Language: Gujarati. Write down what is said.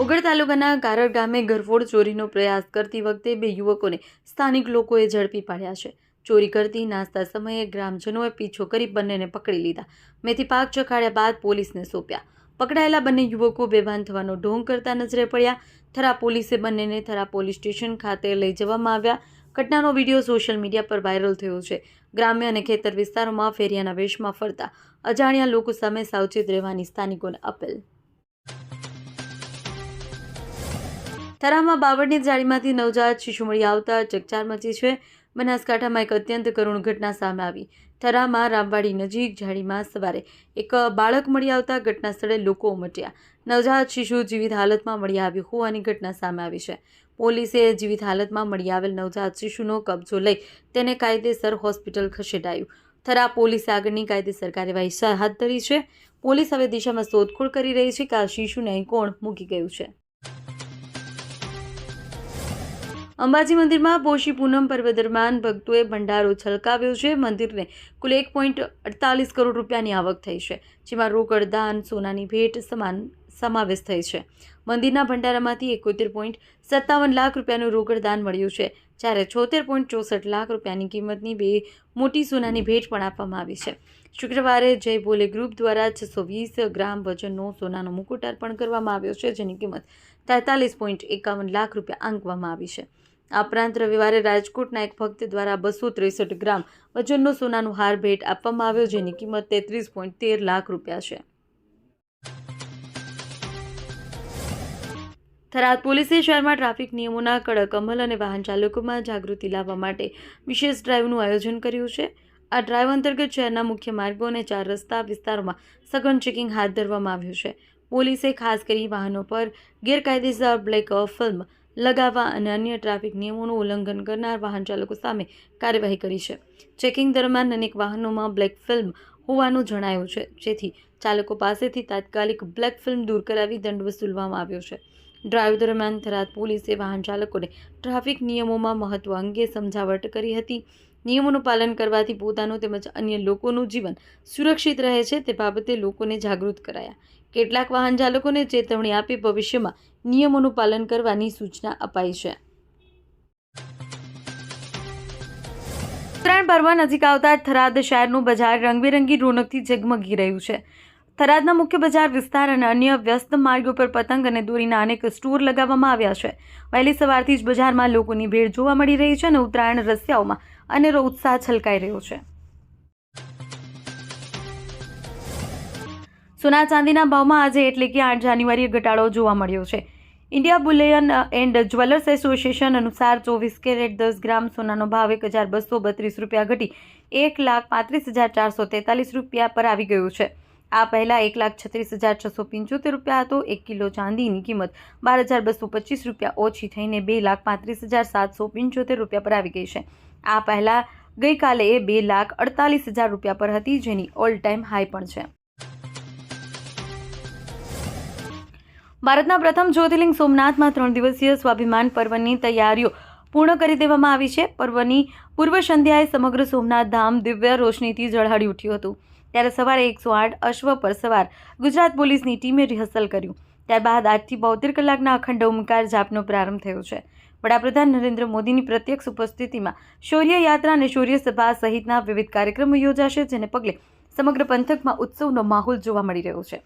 ઉગડ તાલુકાના કારડ ગામે ગરફોડ ચોરીનો પ્રયાસ કરતી વખતે બે યુવકોને સ્થાનિક લોકોએ ઝડપી પાડ્યા છે. ચોરી કરતી નાસ્તા સમયે ગ્રામજનોએ પીછો કરી બંનેને પકડી લીધા. મેથી પાક ચખાડ્યા બાદ પોલીસને સોંપ્યા. પકડાયેલા બંને યુવકો બેભાન થવાનો ઢોંગ કરતા નજરે પડ્યા. થરા પોલીસે બંનેને થરા પોલીસ સ્ટેશન ખાતે લઈ જવામાં આવ્યા. ઘટનાનો વીડિયો સોશિયલ મીડિયા પર વાયરલ થયો છે. ગ્રામ્ય અને ખેતર વિસ્તારોમાં ફેરિયાના વેશમાં ફરતા અજાણ્યા લોકો સામે સાવચેત રહેવાની સ્થાનિકોને અપીલ. થરામાં બાવળની જાળીમાંથી નવજાત શિશુ મળી આવતા ચકચાર મચી છે. બનાસકાંઠામાં એક અત્યંત કરુણ ઘટના સામે આવી. થરામાં રામવાડી નજીક જાળીમાં સવારે એક બાળક મળી આવતા ઘટના સ્થળે લોકો ઉમટ્યા. નવજાત શિશુ જીવિત હાલતમાં મળી આવ્યું હોવાની ઘટના સામે આવી છે. પોલીસે જીવિત હાલતમાં મળી આવેલ નવજાત શિશુનો કબજો લઈ તેને કાયદેસર હોસ્પિટલ ખસેડાયું. થરા પોલીસે આગળની કાયદેસર કાર્યવાહી હાથ ધરી છે. પોલીસ હવે દિશામાં શોધખોળ કરી રહી છે કે આ શિશુને કોણ મૂકી ગયું છે. અંબાજી મંદિરમાં પોષી પૂનમ પર્વ દરમિયાન ભક્તોએ ભંડારો છલકાવ્યો છે. મંદિરને કુલ એક પોઈન્ટ અડતાલીસ કરોડ રૂપિયાની આવક થઈ છે, જેમાં રોકડ, દાન, સોનાની ભેટ સમાન સમાવેશ થઈ છે. મંદિરના ભંડારામાંથી એકોતેર પોઈન્ટ સત્તાવન લાખ રૂપિયાનું રોકડ દાન મળ્યું છે, જ્યારે છોતેર પોઈન્ટ ચોસઠ લાખ રૂપિયાની કિંમતની બે મોટી સોનાની ભેટ પણ આપવામાં આવી છે. શુક્રવારે જય ભોલે ગ્રુપ દ્વારા છસો વીસ ગ્રામ વજનનો સોનાનો મુકુટ અર્પણ કરવામાં આવ્યો છે, જેની કિંમત તેતાલીસ પોઈન્ટ એકાવન લાખ રૂપિયા આંકવામાં આવી છે. આ ઉપરાંત રવિવારે રાજકોટના એક ભક્ત દ્વારા બસો ત્રેસઠ ગ્રામ વજનનો સોનાનું હાર ભેટ આપવામાં આવ્યો, જેની કિંમત તેત્રીસ પોઈન્ટ તેર લાખ રૂપિયા છે. થરાદ પોલીસે શહેરમાં ટ્રાફિક નિયમોના કડક અમલ અને વાહન ચાલકોમાં જાગૃતિ લાવવા માટે વિશેષ ડ્રાઈવનું આયોજન કર્યું છે. આ ડ્રાઈવ અંતર્ગત શહેરના મુખ્ય માર્ગો અને ચાર રસ્તા વિસ્તારોમાં સઘન ચેકિંગ હાથ ધરવામાં આવ્યું છે. પોલીસે ખાસ કરી વાહનો પર ગેરકાયદેસર બ્લેક ફિલ્મ લગાવવા અને અન્ય ટ્રાફિક નિયમોનું ઉલ્લંઘન કરનાર વાહન ચાલકો સામે કાર્યવાહી કરી છે. ચેકિંગ દરમિયાન અનેક વાહનોમાં બ્લેક ફિલ્મ હોવાનું જણાયું છે. જેથી ચાલકો પાસેથી તાત્કાલિક બ્લેક ફિલ્મ દૂર કરાવી દંડ વસૂલવામાં આવ્યો છે. ડ્રાઈવ દરમિયાન થરાદ પોલીસે વાહન ચાલકોને ટ્રાફિક નિયમોમાં મહત્વ અંગે સમજાવટ કરી હતી. નિયમોનું પાલન કરવાથી પોતાનું તેમજ અન્ય લોકોનું જીવન સુરક્ષિત રહે છે તે બાબતે લોકોને જાગૃત કરાયા. કેટલાક વાહન ચાલકોને ચેતવણી આપી ભવિષ્યમાં નિયમોનું પાલન કરવાની સૂચના અપાઈ છે. ઉત્તરાયણ પર્વ નજીક આવતા થરાદ શહેરનું બજાર રંગબેરંગી રોનકથી ઝગમગી રહ્યું છે. થરાદના મુખ્ય બજાર વિસ્તાર અને અન્ય વ્યસ્ત માર્ગો પર પતંગ અને દોરીના અનેક સ્ટોર લગાવવામાં આવ્યા છે. વહેલી સવારથી જ બજારમાં લોકોની ભીડ જોવા મળી રહી છે અને ઉત્તરાયણ રસ્યાઓમાં અનેરો ઉત્સાહ છલકાઈ રહ્યો છે. સોના ચાંદીના ભાવમાં આજે એટલે કે આઠ જાન્યુઆરીએ ઘટાડો જોવા મળ્યો છે. India bullion and jewellers association અનુસાર ચોવીસ કેરેટ દસ ગ્રામ સોનાનો ભાવ એક હજાર બસો બત્રીસ રૂપિયા ઘટી એક લાખ પાંત્રીસ હજાર ચારસો તેતાલીસ રૂપિયા પર આવી ગયું છે. આ પહેલાં એક લાખ છત્રીસ હજાર છસો પંચોતેર રૂપિયા હતો. એક કિલો ચાંદીની કિંમત બાર હજાર બસો પચીસ રૂપિયા ઓછી થઈને બે લાખ પાંત્રીસ હજાર સાતસો પંચોતેર રૂપિયા પર આવી ગઈ છે. આ પહેલાં ગઈકાલે એ બે લાખ અડતાલીસ હજાર રૂપિયા પર હતી, જેની ઓલ ટાઈમ હાઈ પણ છે. ભારતના પ્રથમ જ્યોતિર્લિંગ સોમનાથમાં ત્રણ દિવસીય સ્વાભિમાન પર્વની તૈયારીઓ પૂર્ણ કરી દેવામાં આવી છે. પર્વની પૂર્વ સંધ્યાએ સમગ્ર સોમનાથ ધામ દિવ્ય રોશનીથી ઝળહળી ઉઠ્યું હતું. ત્યારે સવારે એકસો આઠ અશ્વ પર સવાર ગુજરાત પોલીસની ટીમે રિહર્સલ કર્યું. ત્યારબાદ આજથી બોતેર કલાકના અખંડ ઓમકાર જાપનો પ્રારંભ થયો છે. વડાપ્રધાન નરેન્દ્ર મોદીની પ્રત્યક્ષ ઉપસ્થિતિમાં શૌર્ય યાત્રા અને શૌર્ય સભા સહિતના વિવિધ કાર્યક્રમો યોજાશે, જેને પગલે સમગ્ર પંથકમાં ઉત્સવનો માહોલ જોવા મળી રહ્યો છે.